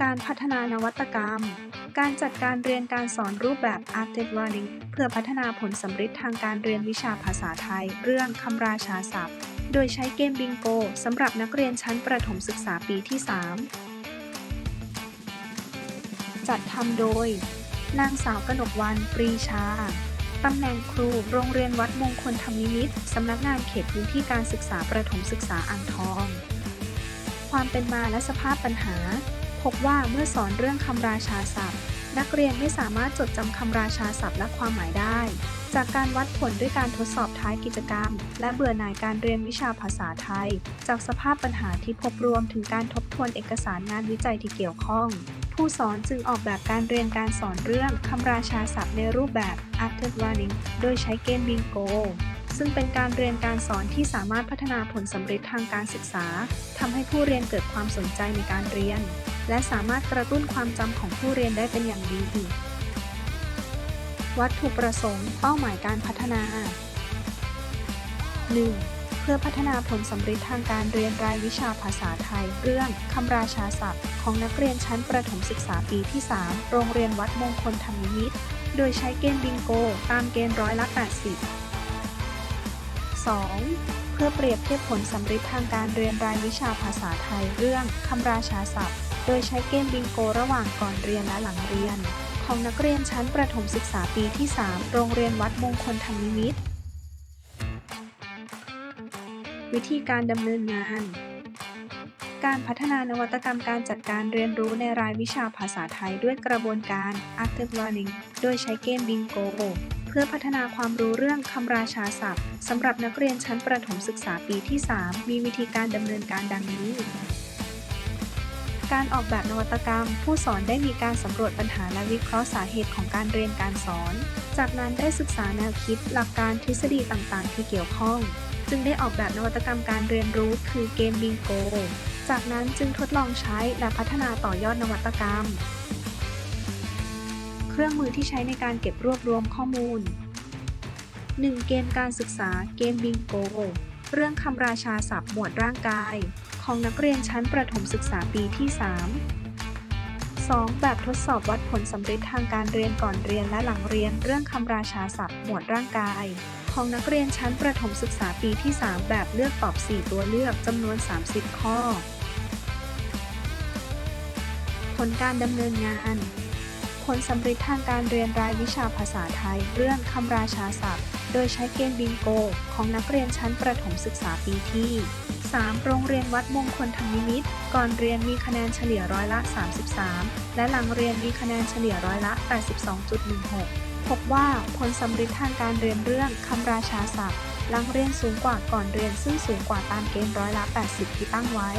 การพัฒนานวัตกรรม การจัดการเรียนการสอนรูปแบบ Active Learning เพื่อพัฒนาผลสำฤทธิ์ทางการเรียนวิชาภาษาไทย เรื่องคำราชาศัพท์ โดยใช้เกมบิงโกสำหรับนักเรียนชั้นประถมศึกษาปีที่ 3 จัดทำโดย นางสาวกนกวรรณปรีชาตำแหน่งครูโรงเรียนวัดมงคลธรรมนิมิตสำนักงานเขตพื้นที่การศึกษาประถมศึกษาอ่างทอง ความเป็นมาและสภาพปัญหา พบว่าเมื่อสอนเรื่องคำราชาศัพท์ นักเรียนไม่สามารถจดจำคำราชาศัพท์และความหมายได้ จากการวัดผลด้วยการทดสอบท้ายกิจกรรม และเบื่อหน่ายการเรียนวิชาภาษาไทย จากสภาพปัญหาที่พบรวมถึงการทบทวนเอกสารงานวิจัยที่เกี่ยวข้อง ผู้สอนจึงออกแบบการเรียนการสอนเรื่องคำราชาศัพท์ในรูปแบบ active learning โดยใช้เกมบิงโก ซึ่งเป็นการเรียนการสอนที่สามารถพัฒนาผลสำเร็จทางการศึกษาทำให้ผู้เรียนเกิดความสนใจในการเรียน และสามารถกระตุ้นความจำของผู้เรียนได้เป็นอย่างดี วัตถุประสงค์ เป้าหมายการพัฒนา 1. เพื่อพัฒนาผลสำเร็จทางการเรียนรายวิชาภาษาไทย เรื่องคำราชาศัพท์ ของนักเรียนชั้นประถมศึกษาปีที่ 3 โรงเรียนวัดมงคลธรรมนิมิตรโดยใช้เกณฑ์บิงโก ตามเกณฑ์ร้อยละ 80 2. เพื่อเปรียบเทียบผลสำเร็จทางการเรียนรายวิชาภาษาไทยเรื่องคำราชาศัพท์ โดยใช้เกณฑ์บิงโกระหว่างก่อนเรียนและหลังเรียน ของนักเรียนชั้นประถมศึกษาปีที่ 3 โรงเรียนวัดมงคลธรรมนิมิตรวิธีการดำเนินงาน การพัฒนานวัตกรรมการจัดการเรียนรู้ในรายวิชาภาษาไทยด้วยกระบวนการ Active Learning โดยใช้เกมบิงโก พื่อพัฒนาความรู้เรื่องคำราชาศัพท์สำหรับนักเรียนชั้นประถมศึกษาปีที่ 3 มีวิธีการดำเนินการดังนี้ การออกแบบนวัตกรรม ผู้สอนได้มีการสำรวจปัญหาและวิเคราะห์สาเหตุของการเรียนการสอน จากนั้นได้ศึกษาแนวคิด หลักการทฤษฎีต่างๆ ที่เกี่ยวข้อง จึงได้ออกแบบนวัตกรรมการเรียนรู้ คือเกมบิงโก จากนั้นจึงทดลองใช้และพัฒนาต่อยอดนวัตกรรม เครื่องมือที่ใช้ในการเก็บรวบรวมข้อมูล 1. เกณฑ์การศึกษา เกมบิงโก เรื่องคำราชาศัพท์หมวดร่างกาย ของนักเรียนชั้นประถมศึกษาปีที่ 3 2. แบบทดสอบวัดผลสำเร็จทางการเรียนก่อนเรียนและหลังเรียน เรื่องคำราชาศัพท์หมวดร่างกาย ของนักเรียนชั้นประถมศึกษาปีที่ 3 แบบเลือกตอบ 4 ตัวเลือกจำนวน 30 ข้อ ผลการดำเนินงาน ผลสำเร็จทางการเรียนรายวิชาภาษาไทย เรื่องคำราชาศัพท์ โดยใช้เกณฑ์บิงโก ของนักเรียนชั้นประถมศึกษาปีที่ 3 โรงเรียนวัดมงคลธรรมมิตร ก่อนเรียนมีคะแนนเฉลี่ยร้อยละ 33 และหลังเรียนมีคะแนนเฉลี่ยร้อยละ 82.16 พบว่าผลสำเร็จทางการเรียนเรื่องคำราชาศัพท์หลังเรียนสูงกว่าก่อนเรียนซึ่งสูงกว่าตามเกณฑ์ร้อยละ 80 ที่ตั้งไว้